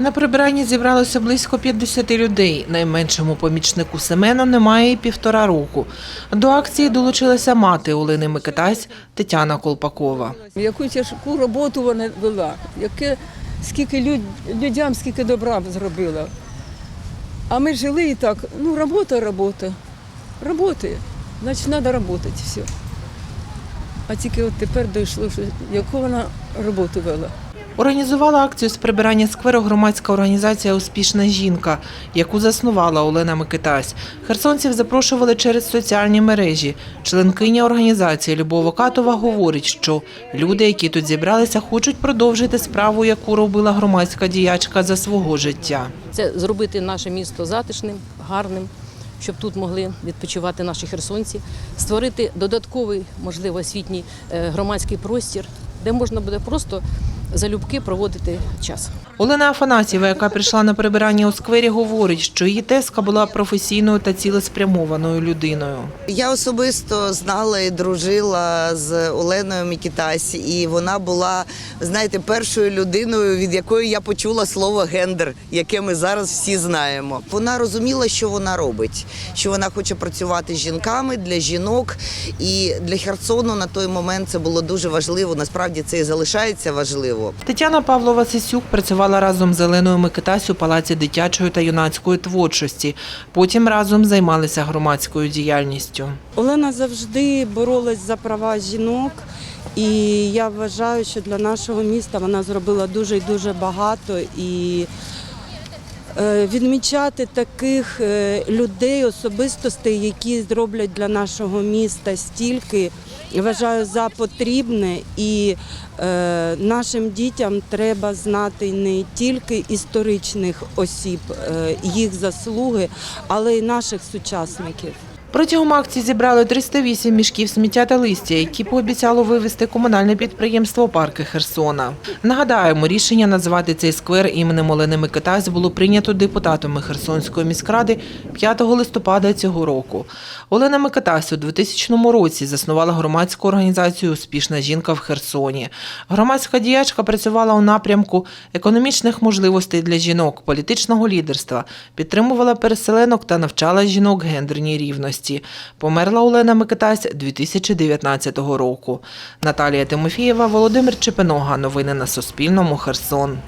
На прибиранні зібралося близько 50 людей. Найменшому помічнику Семену немає і півтора року. До акції долучилася мати Олени Микитась Тетяна Колпакова. Яку тяжку роботу вона вела, яке, скільки люд, людям, скільки добра зробила. А ми жили і так, ну, робота, робота. Роботи. Значить, треба працювати, все. А тільки от тепер дійшло, що яку вона роботу вела. Організувала акцію з прибирання скверу громадська організація Успішна жінка, яку заснувала Олена Микитась. Херсонців запрошували через соціальні мережі. Членкиня організації Любов Окатова говорить, що люди, які тут зібралися, хочуть продовжити справу, яку робила громадська діячка за свого життя. Це зробити наше місто затишним, гарним, щоб тут могли відпочивати наші херсонці, створити додатковий, можливо, освітній е, громадський простір, де можна буде просто залюбки проводити час. Олена Афанасьєва, яка прийшла на прибирання у сквері, говорить, що її тезка була професійною та цілеспрямованою людиною. Я особисто знала і дружила з Оленою Мікітась, і вона була, знаєте, першою людиною, від якої я почула слово гендер, яке ми зараз всі знаємо. Вона розуміла, що вона робить, що вона хоче працювати з жінками для жінок. І для Херсону на той момент це було дуже важливо. Насправді це і залишається важливо. Тетяна Павлова Сисюк працювала разом з Оленою Микитась у Палаці дитячої та юнацької творчості. Потім разом займалися громадською діяльністю. Олена завжди боролась за права жінок, і я вважаю, що для нашого міста вона зробила дуже і дуже багато. І е, відмічати таких е, людей, особистостей, які зроблять для нашого міста стільки, вважаю за потрібне. І нашим дітям треба знати не тільки історичних осіб, е, їх заслуги, але й наших сучасників. Протягом акції зібрали 308 мішків сміття та листя, які пообіцяло вивезти комунальне підприємство «Парки Херсона». Нагадаємо, рішення назвати цей сквер іменем Олени Микитась було прийнято депутатами Херсонської міськради 5 листопада цього року. Олена Микитась у 2000 році заснувала громадську організацію «Успішна жінка в Херсоні». Громадська діячка працювала у напрямку економічних можливостей для жінок, політичного лідерства, підтримувала переселенок та навчала жінок гендерній рівності. Померла Олена Микитась 2019 року. Наталія Тимофієва, Володимир Чепинога. Новини на Суспільному. Херсон.